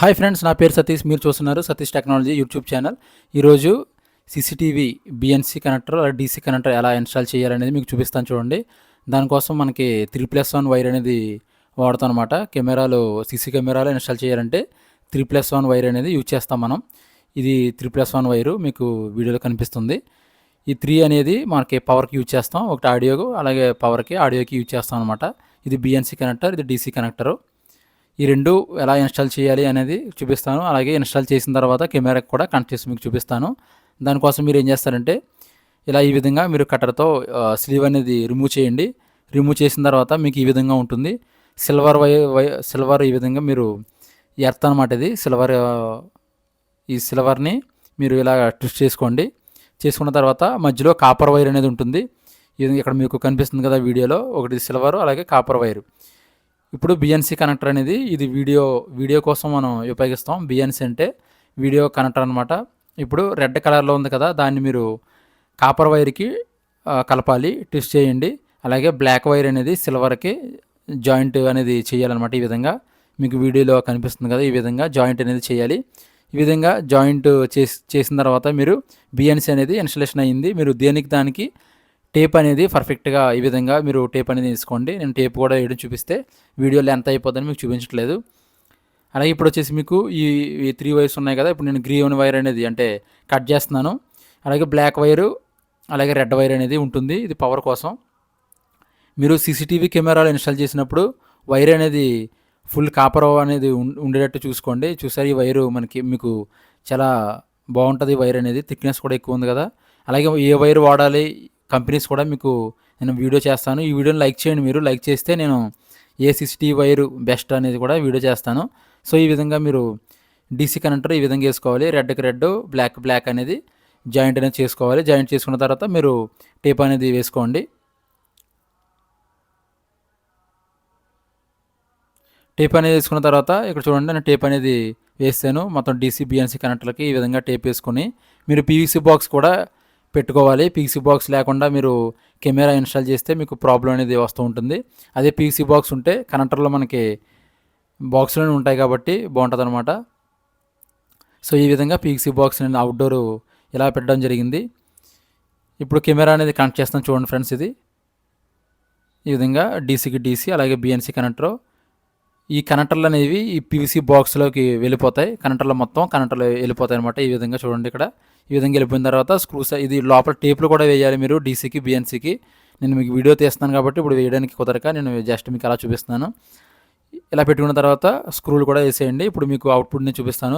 Hi friends నా పేరు సతీష్. మీరు చూస్తున్నారు సతీష్ టెక్నాలజీ యూట్యూబ్ ఛానల్. ఈరోజు సీసీటీవీ బిఎన్సీ కనెక్టర్ అలా డీసీ కనెక్టర్ ఎలా ఇన్స్టాల్ చేయాలనేది మీకు చూపిస్తాను చూడండి. దానికోసం మనకి త్రీ ప్లస్ వన్ వైర్ అనేది వాడతాం అనమాట కెమెరాలు సీసీ కెమెరాలు ఇన్స్టాల్ చేయాలంటే త్రీ ప్లస్ వన్ వైర్ అనేది యూజ్ చేస్తాం మనం. ఇది త్రీ ప్లస్ వన్ వైరు మీకు వీడియోలో కనిపిస్తుంది. ఈ త్రీ అనేది మనకి పవర్కి యూజ్ చేస్తాం. ఒకటి ఆడియో అలాగే పవర్కి ఆడియోకి యూజ్ చేస్తాం అనమాట. ఇది బిఎన్సీ కనెక్టర్ ఇది డీసీ కనెక్టరు. ఈ రెండు ఎలా ఇన్స్టాల్ చేయాలి అనేది చూపిస్తాను. అలాగే ఇన్స్టాల్ చేసిన తర్వాత కెమెరాకి కూడా కనెక్ట్ చేసి మీకు చూపిస్తాను. దానికోసం మీరు ఏం చేస్తారంటే ఇలా ఈ విధంగా మీరు కట్టర్తో స్లీవ్ అనేది రిమూవ్ చేయండి. రిమూవ్ చేసిన తర్వాత మీకు ఈ విధంగా ఉంటుంది. సిల్వర్ వై వై సిల్వర్ ఈ విధంగా మీరు ఎర్త్ అనమాట ఇది. సిల్వర్ ఈ సిల్వర్ని మీరు ఇలా ట్విస్ట్ చేసుకోండి. చేసుకున్న తర్వాత మధ్యలో కాపర్ వైర్ అనేది ఉంటుంది. ఇది ఇక్కడ మీకు కనిపిస్తుంది కదా వీడియోలో. ఒకటి సిల్వర్ అలాగే కాపర్ వైర్. ఇప్పుడు బిఎన్సి కనెక్టర్ అనేది ఇది వీడియో వీడియో కోసం మనం ఉపయోగిస్తాం. బిఎన్సి అంటే వీడియో కనెక్టర్ అనమాట ఇప్పుడు రెడ్ కలర్లో ఉంది కదా దాన్ని మీరు కాపర్ వైర్కి కలపాలి ట్విస్ట్ చేయండి. అలాగే బ్లాక్ వైర్ అనేది సిల్వర్కి జాయింట్ అనేది చేయాలన్నమాట ఈ విధంగా. మీకు వీడియోలో కనిపిస్తుంది కదా ఈ విధంగా జాయింట్ అనేది చేయాలి. ఈ విధంగా జాయింట్ చేసి చేసిన తర్వాత మీరు బిఎన్సి అనేది ఇన్స్టలేషన్ అయ్యింది. మీరు దేనికి దానికి టేప్ అనేది పర్ఫెక్ట్గా ఈ విధంగా మీరు టేప్ అనేది తీసుకోండి. నేను టేప్ కూడా వేయడం చూపిస్తే వీడియోలో ఎంత అయిపోతుందని మీకు చూపించట్లేదు. అలాగే ఇప్పుడు వచ్చేసి మీకు ఈ ఈ త్రీ వైర్స్ ఉన్నాయి కదా ఇప్పుడు నేను గ్రీన్ వైర్ అనేది అంటే కట్ చేస్తున్నాను. అలాగే బ్లాక్ వైరు అలాగే రెడ్ వైర్ అనేది ఉంటుంది ఇది పవర్ కోసం. మీరు సీసీటీవీ కెమెరాలు ఇన్స్టాల్ చేసినప్పుడు వైర్ అనేది ఫుల్ కాపర్ అనేది ఉం- ఉండేటట్టు చూసుకోండి. చూసారు ఈ వైరు మనకి మీకు చాలా బాగుంటుంది ఈ వైర్ అనేది థిక్నెస్ కూడా ఎక్కువ ఉంది కదా. అలాగే ఏ వైర్ వాడాలి కంపెనీస్ కూడా మీకు నేను వీడియో చేస్తాను. ఈ వీడియోని లైక్ చేయండి మీరు. లైక్ చేస్తే నేను ఏ సిక్స్టీ వైర్ బెస్ట్ అనేది కూడా వీడియో చేస్తాను. సో ఈ విధంగా మీరు డీసీ కనెక్టర్ ఈ విధంగా వేసుకోవాలి. రెడ్కి రెడ్ బ్లాక్ బ్లాక్ అనేది జాయింట్ అనేది చేసుకోవాలి. జాయింట్ చేసుకున్న తర్వాత మీరు టేప్ అనేది వేసుకోండి. టేప్ అనేది వేసుకున్న తర్వాత ఇక్కడ చూడండి నేను టేప్ అనేది వేస్తాను మొత్తం డీసీ బిఎన్సీ కనెక్టర్లకి ఈ విధంగా టేప్ వేసుకొని మీరు పీవీసీ బాక్స్ కూడా పెట్టుకోవాలి. పీవీసీ బాక్స్ లేకుండా మీరు కెమెరా ఇన్స్టాల్ చేస్తే మీకు ప్రాబ్లం అనేది వస్తూ ఉంటుంది. అదే పీవీసీ బాక్స్ ఉంటే కనెక్టర్లో మనకి బాక్స్లోనే ఉంటాయి కాబట్టి బాగుంటుంది అనమాట సో ఈ విధంగా పీవీసీ బాక్స్ నేను అవుట్డోర్ ఇలా పెట్టడం జరిగింది. ఇప్పుడు కెమెరా అనేది కనెక్ట్ చేస్తాను చూడండి ఫ్రెండ్స్ ఇది. ఈ విధంగా డీసీకి డీసీ అలాగే బిఎన్సీ కనెక్టర్. ఈ కనెక్టర్లు అనేవి ఈ పీవీసీ బాక్స్లోకి వెళ్ళిపోతాయి. కనెక్టర్లు మొత్తం కనెక్టర్లు వెళ్ళిపోతాయి అనమాట ఈ విధంగా చూడండి ఇక్కడ. ఈ విధంగా వెళ్ళిపోయిన తర్వాత స్క్రూస్ ఇది లోపల టేపులు కూడా వేయాలి మీరు డీసీకి బిఎన్సీకి నేను మీకు వీడియో తీస్తున్నాను కాబట్టి ఇప్పుడు వేయడానికి కుదరక నేను జస్ట్ మీకు అలా చూపిస్తున్నాను. ఇలా పెట్టుకున్న తర్వాత స్క్రూలు కూడా వేసేయండి. ఇప్పుడు మీకు అవుట్పుట్ని చూపిస్తాను.